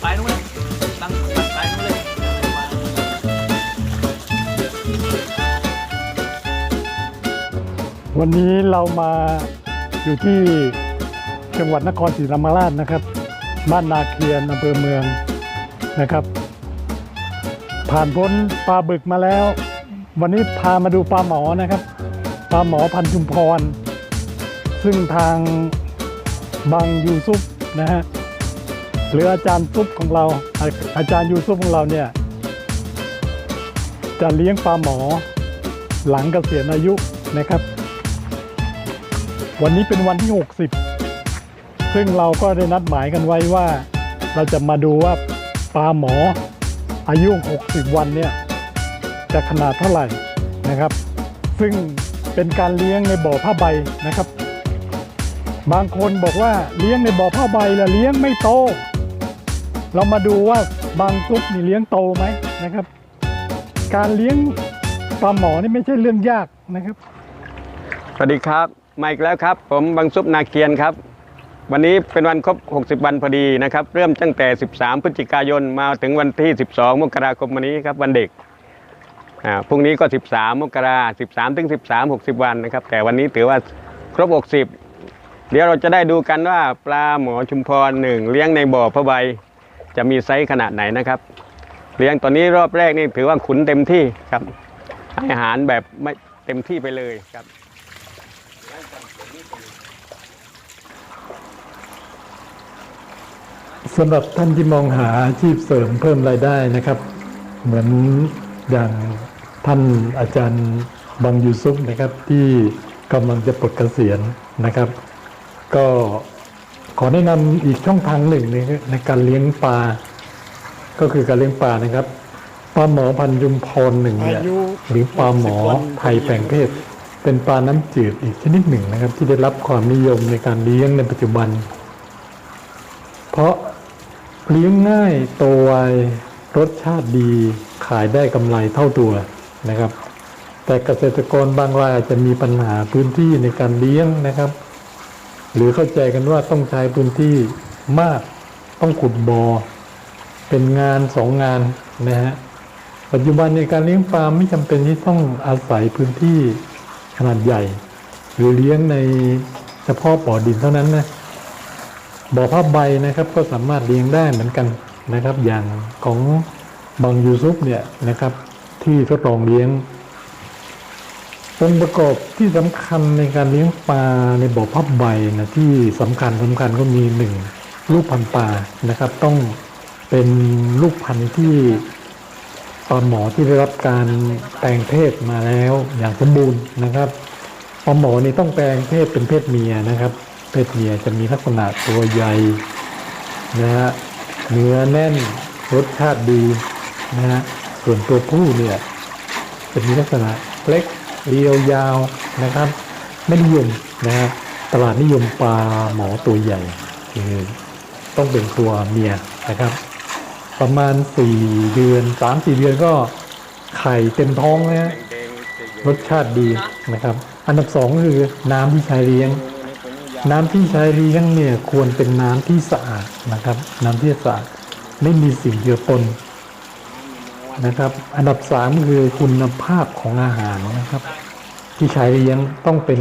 ไปนู้นตั้งไปนู้นเลยวันนี้เรามาอยู่ที่จังหวัดนครศรีธรรมราชนะครับ บ้านนาเคียนอำเภอเมืองนะครับ ผ่านพ้นปลาบึกมาแล้ว วันนี้พามาดูปลาหมอนะครับ ปลาหมอพันธุมพร ซึ่งทางบางยูซุปนะฮะ หรืออาจารย์ซุปของเราอาอาจารย์ยูซุปของเราเนี่ยจะเลี้ยงปลาหมอหลังเกษียณอายุนะครับ วันนี้เป็นวันที่ 60 ซึ่งเราก็ได้นัดหมายกันไว้ว่า เราจะมาดูว่าปลาหมออายุ 60 วันเนี่ยจะขนาดเท่าไหร่นะครับ ซึ่งเป็นการเลี้ยงในบ่อผ้าใบนะครับ บางคนบอกว่าเลี้ยงในบ่อผ้าใบแล้วเลี้ยงไม่โต เรามาดูว่าบางซุปนี่เลี้ยงโตไหมนะครับ การเลี้ยงปลาหมอนี่ไม่ใช่เรื่องยากนะครับ สวัสดีครับมาอีกแล้วครับ ผมบางซุปนาเกียนครับ วันนี้เป็นวันครบ 60 วันพอดีนะครับ เริ่มตั้งแต่ 13 พฤศจิกายนมาถึงวันที่ 12 มกราคมวันนี้ครับวันเด็กอ่าพรุ่งนี้ก็ 13 มกรา13 ถึง 13 60 วันนะครับ แต่วันนี้ถือว่าครบ 60 เดี๋ยวเราจะได้ดูกันว่าปลาหมอชุมพรหนึ่งเลี้ยงในบ่อพระใบ จะมีไซส์ขนาดไหนนะครับ เลี้ยงตอนนี้รอบแรกนี่ถือว่าขุนเต็มที่ครับอาหารแบบไม่เต็มที่ไปเลยครับสำหรับท่านที่มองหาอาชีพเสริมเพิ่มรายได้นะครับ เหมือนอย่างท่านอาจารย์บังยูซุปนะครับที่กำลังจะปลดเกษียณนะครับ ก็ ขอแนะนำอีกช่องทางหนึ่งในในการเลี้ยงปลา ก็คือการเลี้ยงปลานะครับปลาหมอพันธุ์ยุมพรหนึ่งเนี่ยอายุหรือปลาหมอไทยแปลงเพศ เป็นปลาน้ำจืดอีกชนิดหนึ่งนะครับ ที่ได้รับความนิยมในการเลี้ยงในปัจจุบัน เพราะเลี้ยงง่ายโตไวรสชาติดีขายได้กำไรเท่าตัวนะครับ แต่เกษตรกรบางรายอาจจะมีปัญหาพื้นที่ในการเลี้ยงนะครับ หรือเข้าใจกันว่าต้องใช้พื้นที่มากต้องขุดบอ่อเป็นงานสองงานนะฮะปัจจุบันในการเลี้ยงปลาไม่จำเป็นที่ต้องอาศัยพื้นที่ขนาดใหญ่ หรือเลี้ยงในเฉพาะบ่อดินเท่านั้นนะบ่อผ้าใบนะครับก็สามารถเลี้ยงได้เหมือนกันนะครับ อย่างของบางยูซุปเนี่ยนะครับ ที่ทดลองเลี้ยง องค์ประกอบที่สำคัญในการเลี้ยงปลาในบ่อผ้าใบนะที่สำคัญสำคัญก็มีหนึ่งลูกพันปลานะครับ ต้องเป็นลูกพันที่ปลาหมอที่ได้รับการแปลงเพศมาแล้วอย่างสมบูรณ์นะครับปลาหมอนี่ต้องแปลงเพศเป็นเพศเมียนะครับ เพศเมียจะมีลักษณะตัวใหญ่นะฮะเนื้อแน่นรสชาติดีนะฮะส่วนตัวผู้เนี่ยจะมีลักษณะเล็ก เรียวยาวนะครับ ไม่นิยมนะฮะตลาดนิยมปลาหมอตัวใหญ่คือต้องเป็นตัวเมียนะครับ ประมาณ 4 เดือน 3-4 เดือนก็ไข่เต็มท้องนะฮะรสชาติดีนะครับ อันดับสองคือน้ำที่ใช้เลี้ยง น้ำที่ใช้เลี้ยงเนี่ยควรเป็นน้ำที่สะอาดนะครับ น้ำที่สะอาดไม่มีสิ่งเจือปน นะครับ อันดับสามคือคุณภาพของอาหารนะครับ ที่ใช้เลี้ยงต้องเป็น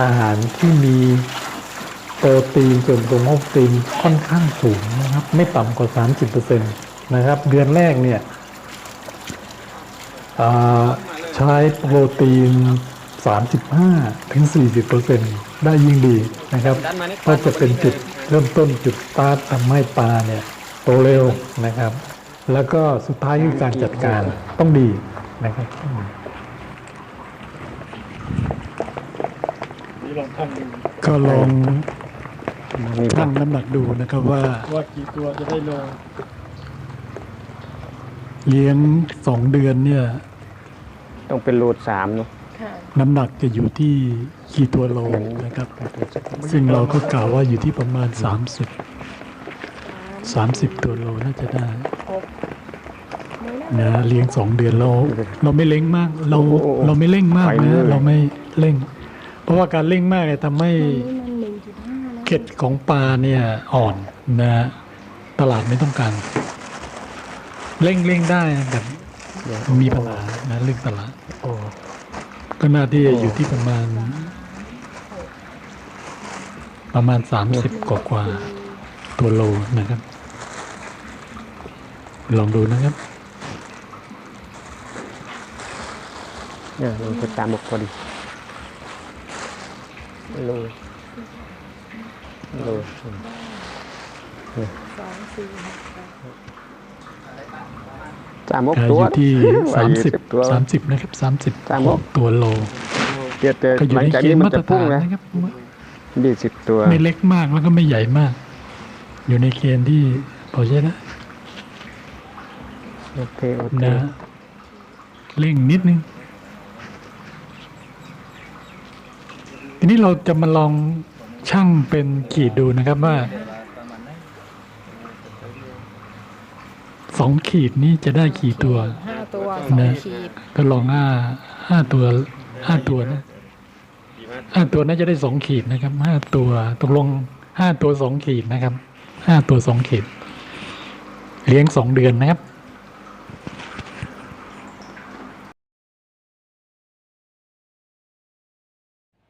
อาหารที่มีโปรตีนส่วนผสมของโปรตีนค่อนข้างสูงนะครับ ไม่ต่ำกว่า 30%นะครับ เดือนแรกเนี่ยใช้โปรตีน 35ถึง40ได้ยิ่งดีนะครับก็จะเป็นจุดเริ่มต้นจุดตาทำให้ปลาเนี่ยโตเร็วนะครับ แล้วก็สุดท้ายคือการจัดการต้องดีนะครับนี่ลองชั่งดูก็ลองนี่ครัชั่บงน้ำหนักดูนะครับว่าว่ากี่ตัวจะได้โลเลี้ยงสองเดือนเนี่ย ต้องเป็นรูดสามเนาะค่ะน้ำหนักจะอยู่ที่กี่ตัวโลนะครับ ซึ่งเราก็กล่าวว่าอยู่ที่ประมาณ 30 30ตัวโลน่าจะได้ครบไม่น่านะเลี้ยงสองเดือนเราเราไม่เร่งมาก เราเราไม่เร่งมากนะ เราไม่เร่ง เพราะว่าการเร่งมากเนี่ยทำให้อันนี้มันหนึ่งจุดห้าแล้วเกล็ดของปลาเนี่ยอ่อนนะตลาดไม่ต้องการเร่งเร่งได้แต่มีปัญหานะเรื่องตลาดโอ้ก็น่าที่จะอยู่ที่ประมาณ ประมาณ30กว่ากว่าๆตัวโลนะครับ ลองดูนะครับเนี่ยลงไปตามบกพอดีโลโลสองสี่หกแปดสามบกอ่าตัอวยู่ที่ว่าอยู่สิบตัว30 30นะครับ30สามหกตัวโลเดี๋ยวแต่ก็อยู่หลังในจากเกนี้ณฑ์มันมาตจะรพุ่งฐานนะนะครับยี่สิบตัว ไม่เล็กมากแล้วก็ไม่ใหญ่มาก อยู่ในเกณฑ์ที่พอใช้ได้ โอเคโอเคนะเร่งนิดนึง ทีนี้เราจะมาลองช่างเป็นขีดดูนะครับว่าสองขีดนี้จะได้กี่ตัวห้าตัวสองนะขีดก็ลองห้าห้าตัวห้าตัวนะห้าตัวน่าจะได้สองขีดนะครับห้าตัวตกลงห้าตัวสองขีดนะครับห้าตัวสองขีด เลี้ยงสองเดือนนะครับ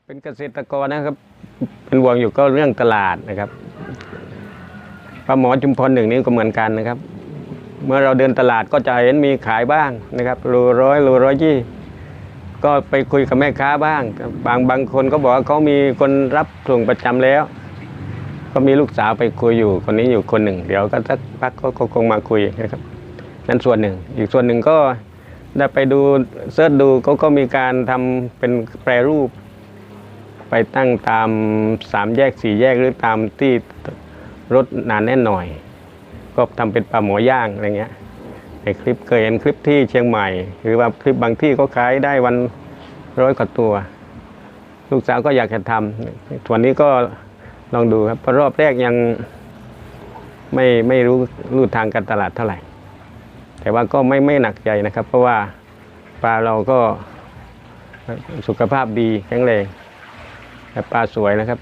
เป็นเกษตรกรนะครับ เป็นห่วงอยู่ก็เรื่องตลาดนะครับปลาหมอจุมพรหนึ่งนี่ก็เหมือนกันนะครับ เมื่อเราเดินตลาดก็จะเห็นมีขายบ้างนะครับโลร้อยโลร้อยยี่ก็ไปคุยกับแม่ค้าบ้าง บางบางคนก็บอกว่าเขามีคนรับส่งประจำแล้ว ก็มีลูกสาวไปคุยอยู่คนนี้อยู่คนหนึ่ง เดี๋ยวก็สักพักก็คงมาคุยนะครับ นั่นส่วนหนึ่ง อีกส่วนหนึ่งก็ได้ไปดูเสิร์ชดูเขาก็มีการทำเป็นแปรรูป ไปตั้งตามสามแยกสี่แยกหรือตามที่รถหนานแน่นหน่อย ก็ทำเป็นปลาหมอย่างอะไรเงี้ยในคลิปเคยเห็นคลิปที่เชียงใหม่ หรือว่าคลิปบางที่ก็ขายได้วันร้อยกว่าตัว ลูกสาวก็อยากจะทำส่วนนี้ก็ลองดูครับเพราะรอบแรกยังไม่ไม่รู้รู้ทางการตลาดเท่าไหร่ แต่ว่าก็ไม่ไม่หนักใจนะครับ เพราะว่าปลาเราก็สุขภาพดีแข็งแรง ปลาสวยนะครับ